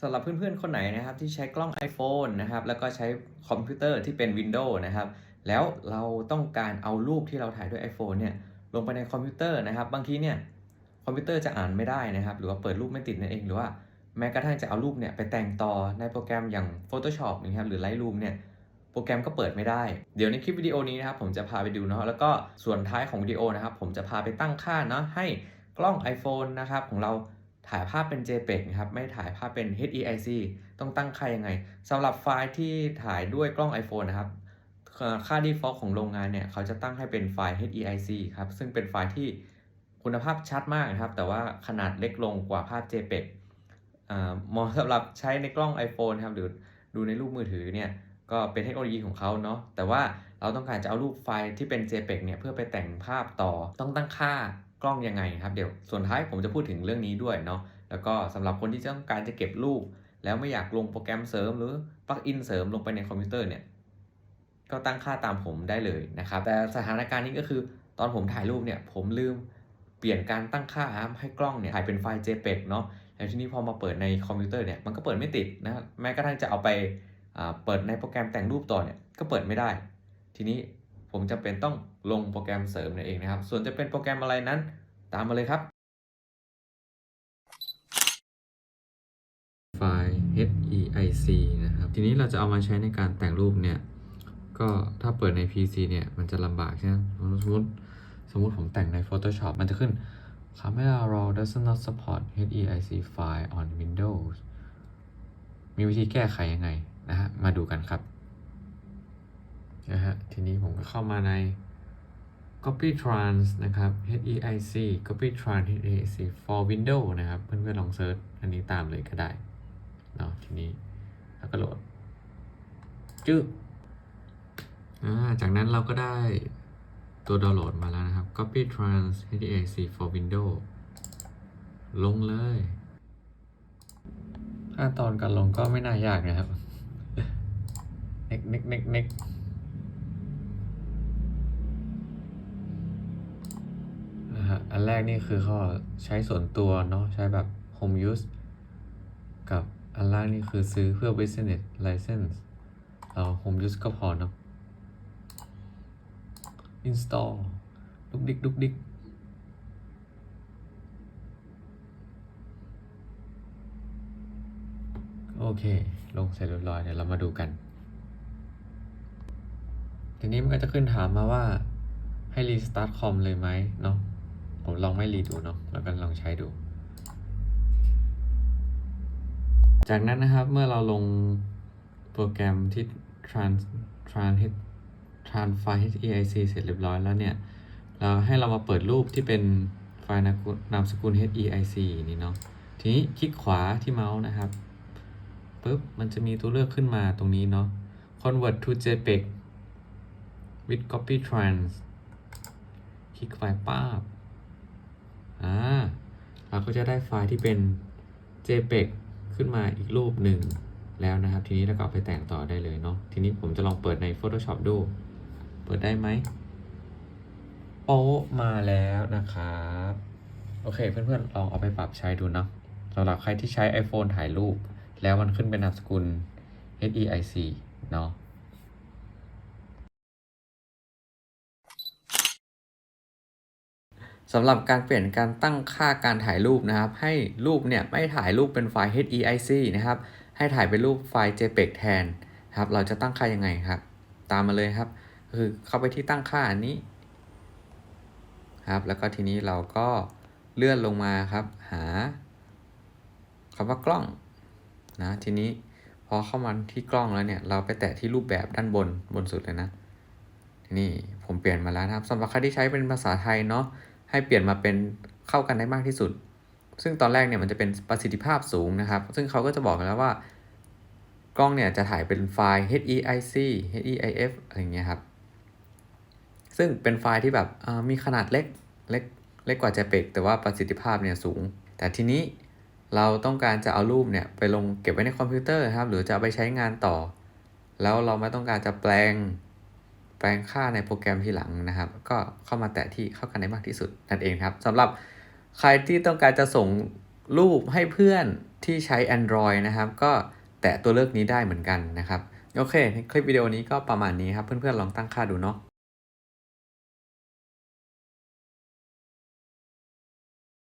สำหรับเพื่อนๆ คนไหนนะครับที่ใช้กล้อง iPhone นะครับแล้วก็ใช้คอมพิวเตอร์ที่เป็น Windows นะครับแล้วเราต้องการเอารูปที่เราถ่ายด้วย iPhone เนี่ยลงไปในคอมพิวเตอร์นะครับบางทีเนี่ยคอมพิวเตอร์จะอ่านไม่ได้นะครับหรือว่าเปิดรูปไม่ติดนั่นเองหรือว่าแม้กระทั่งจะเอารูปเนี่ยไปแต่งต่อในโปรแกรมอย่าง Photoshop นะครับหรือ Lightroom เนี่ยโปรแกรมก็เปิดไม่ได้ เดี๋ยวในคลิปวิดีโอนี้นะครับผมจะพาไปดูเนาะแล้วก็ส่วนท้ายของวิดีโอนะครับผมจะพาไปตั้งค่าเนาะให้กล้อง iPhone นะครับของเรา ถ่ายภาพเป็น JPEG นะครับ ไม่ถ่ายภาพเป็น HEIC ต้องตั้งค่ายังไงสำหรับไฟล์ที่ถ่ายด้วยกล้อง iPhone นะครับ ค่า default ของโรงงานเนี่ย เขาจะตั้งให้เป็นไฟล์ HEIC ครับ ซึ่งเป็นไฟล์ที่คุณภาพชัดมากนะครับ แต่ว่าขนาดเล็กลงกว่าภาพ JPEG เหมาะสำหรับใช้ในกล้อง iPhone ครับ หรือดูในรูปมือถือเนี่ย ก็เป็นเทคโนโลยีของเขาเนาะ แต่ว่าเราต้องการจะเอารูปไฟล์ที่เป็น JPEG เนี่ย เพื่อไปแต่งภาพต่อ ต้องตั้งค่า กล้องยังไงครับเดี๋ยวส่วนท้ายผมจะพูดถึงเรื่องนี้ด้วยเนาะแล้วก็สำหรับคนที่ต้องการจะเก็บรูป แล้วไม่อยากลงโปรแกรมเสริมหรือปลั๊กอินเสริมลงไปในคอมพิวเตอร์เนี่ยก็ตั้งค่าตามผมได้เลยนะครับ แต่สถานการณ์นี้ก็คือตอนผมถ่ายรูปเนี่ยผมลืมเปลี่ยนการตั้งค่าให้กล้องเนี่ยถ่ายเป็นไฟล์ JPEG เนาะแล้วทีนี้พอมาเปิดในคอมพิวเตอร์เนี่ยมันก็เปิดไม่ติดนะแม้กระทั่งจะเอาไปเปิดในโปรแกรมแต่งรูปต่อเนี่ยก็เปิดไม่ได้ ทีนี้ ผมจะเป็นต้องลงโปรแกรมเสริมนั่นเองนะครับ ส่วนจะเป็นโปรแกรมอะไรนั้น ตามมาเลยครับ ไฟล์ HEIC นะครับ ทีนี้เราจะเอามาใช้ในการแต่งรูปเนี่ย ก็ถ้าเปิดใน PC เนี่ย มันจะลำบากใช่ไหมสมมติสมมติผมแต่งใน Photoshop มันจะขึ้น Camera Raw does not support HEIC file on Windows มีวิธีแก้ไขยังไงนะฮะ มาดูกันครับ นะฮะ ทีนี้ผมก็เข้ามาใน Copy Trans นะครับ HEIC Copy Trans HEIC for Windows นะครับ เพื่อนๆลองเซิร์ชอันนี้ตามเลยก็ได้เนาะทีนี้แล้วก็โหลดจึ๊กอ่าจากนั้นเราก็ได้ตัวดาวน์โหลดมาแล้วนะครับ Copy Trans HEIC for Windows ลงเลยขั้นตอนการลงก็ไม่น่ายากนะครับ เน็กเน็กเน็กเน็ก นะฮะ อันแรกนี่คือเขาใช้ส่วนตัวเนาะ ใช้แบบ home use กับอันล่างนี่คือซื้อเพื่อ business license เรา home use ก็พอเนาะ install ดุกดิกดุกดิกโอเค ลงเสร็จเรียบร้อยเดี๋ยวเรามาดูกัน ทีนี้มันก็จะขึ้นถามมาว่าให้ restart คอมเลยไหมเนาะ ผมลองไม่รีดูเนาะแล้วก็ลองใช้ดู จากนั้นนะครับเมื่อเราลงโปรแกรมที่ trans trans trans file HEIC เสร็จเรียบร้อยแล้วเนี่ย เราให้เรามาเปิดรูปที่เป็นไฟล์นามสกุลนามสกุล HEIC นี่เนาะทีนี้คลิกขวาที่เมาส์นะครับปุ๊บมันจะมีตัวเลือกขึ้นมาตรงนี้เนาะ convert to JPEG with copy trans คลิกไฟล์ป้าบ อ่าเราก็จะได้ไฟล์ที่เป็น JPEG ขึ้นมาอีกรูปหนึ่งแล้วนะครับ ทีนี้เราก็เอาไปแต่งต่อได้เลยเนาะทีนี้ผมจะลองเปิดใน Photoshop ดู เปิดได้ไหมโป๊มาแล้วนะครับ โอเค เพื่อนๆ ลองเอาไปปรับใช้ดูเนาะสำหรับใครที่ใช้ iPhone ถ่ายรูป แล้วมันขึ้นเป็นนามสกุล HEIC เนาะ สำหรับการเปลี่ยนการตั้งค่าการถ่ายรูปนะครับ ให้รูปเนี่ยไม่ถ่ายรูปเป็นไฟล์ HEIC นะครับ ให้ถ่ายเป็นรูปไฟล์ JPEG แทนครับ เราจะตั้งค่ายังไงครับ ตามมาเลยครับ คือเข้าไปที่ตั้งค่าอันนี้ครับ แล้วก็ทีนี้เราก็เลื่อนลงมาครับ หาคำว่ากล้องนะทีนี้พอเข้ามาที่กล้องแล้วเนี่ย เราไปแตะที่รูปแบบด้านบนบนสุดเลยนะทีนี้ผมเปลี่ยนมาแล้วนะครับสำหรับใครที่ใช้เป็นภาษาไทยเนาะ ให้เปลี่ยนมาเป็นเข้ากันได้มากที่สุด ซึ่งตอนแรกเนี่ยมันจะเป็นประสิทธิภาพสูงนะครับ ซึ่งเขาก็จะบอกกันแล้วว่า กล้องเนี่ยจะถ่ายเป็นไฟล์ HEIC HEIF อะไรเงี้ยครับ ซึ่งเป็นไฟล์ที่แบบมีขนาดเล็กเล็กเล็กกว่า JPEG แต่ว่าประสิทธิภาพเนี่ยสูง แต่ทีนี้เราต้องการจะเอารูปเนี่ยไปลงเก็บไว้ในคอมพิวเตอร์ครับ หรือจะเอาไปใช้งานต่อ แล้วเราไม่ต้องการจะแปลง แปลงค่าในโปรแกรมทีหลังนะครับ ก็เข้ามาแตะที่เข้ากันได้มากที่สุดนั่นเองครับสำหรับใครที่ต้องการจะส่งรูปให้เพื่อนที่ใช้ Android นะครับ ก็แตะตัวเลือกนี้ได้เหมือนกันนะครับ โอเค คลิปวิดีโอนี้ก็ประมาณนี้ครับ เพื่อนๆลองตั้งค่าดูเนาะ